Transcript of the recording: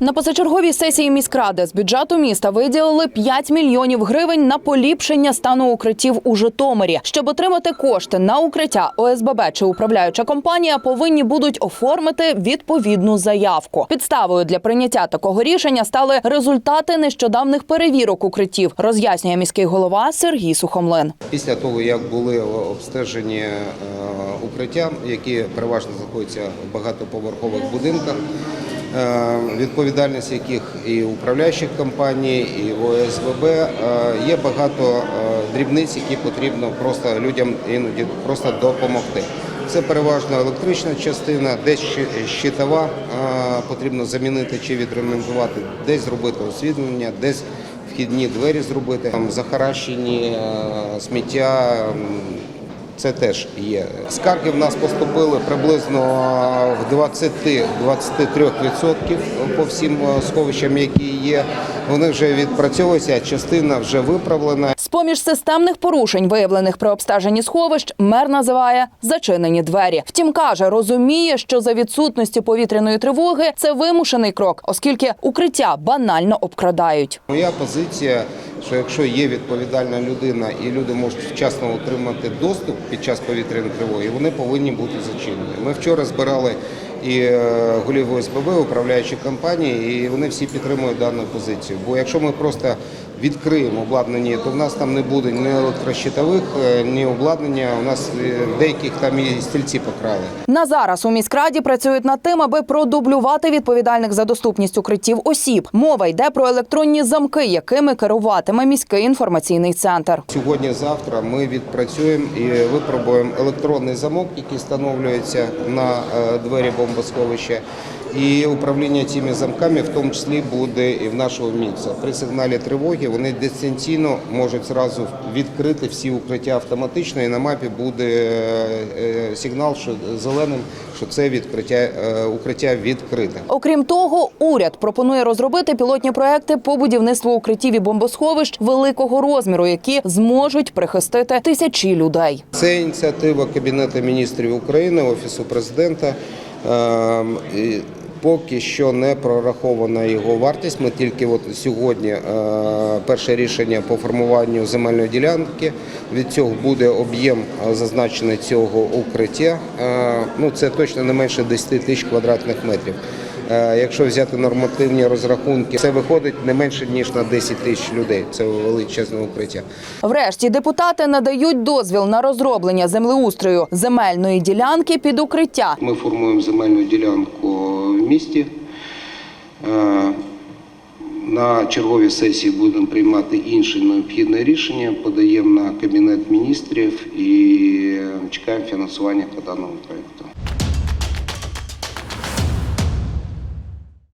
На позачерговій сесії міськради з бюджету міста виділили 5 мільйонів гривень на поліпшення стану укриттів у Житомирі. Щоб отримати кошти на укриття, ОСББ чи управляюча компанія повинні будуть оформити відповідну заявку. Підставою для прийняття такого рішення стали результати нещодавних перевірок укриттів, роз'яснює міський голова Сергій Сухомлин. Після того, як були обстежені е, укриття, які переважно знаходяться в багатоповерхових будинках, відповідальність яких і управляючих компаній, і ОСББ, е, є багато е, дрібниць, які потрібно просто людям іноді просто допомогти. Це переважно електрична частина, десь щитова е, потрібно замінити чи відремонтувати, десь зробити освітлення, десь вхідні двері зробити, там захаращені е, сміття. Це теж є. Скарги в нас поступили приблизно в 20-23% по всім е, сховищам, які є. Вони вже відпрацьовуються, частина вже виправлена. З-поміж системних порушень, виявлених при обстеженні сховищ, мер називає зачинені двері. Втім, каже, розуміє, що за відсутності повітряної тривоги це вимушений крок, оскільки укриття банально обкрадають. Моя позиція, що якщо є відповідальна людина і люди можуть вчасно отримати доступ під час повітряної тривоги, вони повинні бути зачинені. Ми вчора збирали і е, голів ОСББ, управляючі компанії, і вони всі підтримують дану позицію. Бо якщо ми просто відкриємо обладнання, то в нас там не буде ні електрощитових, е, ні обладнання. У нас е, деяких там і стільці покрали. На зараз у міськраді працюють над тим, аби продублювати відповідальних за доступність укриттів осіб. Мова йде про електронні замки, якими керуватиме міський інформаційний центр. Сьогодні-завтра ми відпрацюємо і випробуємо електронний замок, який встановлюється на е, двері бомбосховища. І управління цими замками в тому числі буде і в нашого місця. При сигналі тривоги вони дистанційно можуть зразу відкрити всі укриття автоматично, і на мапі буде е, е, сигнал, що зеленим, що це відкриття е, укриття відкрите. Окрім того, уряд пропонує розробити пілотні проекти по будівництву укриттів і бомбосховищ великого розміру, які зможуть прихистити тисячі людей. Це ініціатива Кабінету міністрів України, Офісу президента. Ем, Поки що не прорахована його вартість. Ми тільки от сьогодні е, перше рішення по формуванню земельної ділянки. Від цього буде об'єм е, зазначений цього укриття. Е, Ну це точно не менше 10 тисяч квадратних метрів. Якщо взяти нормативні розрахунки, це виходить не менше ніж на 10 тисяч людей. Це величезне укриття. Врешті депутати надають дозвіл на розроблення землеустрою земельної ділянки під укриття. Ми формуємо земельну ділянку місті. Е, На черговій сесії будемо приймати інше необхідне рішення, подаємо на Кабінет міністрів і чекаємо фінансування по даному проєкту.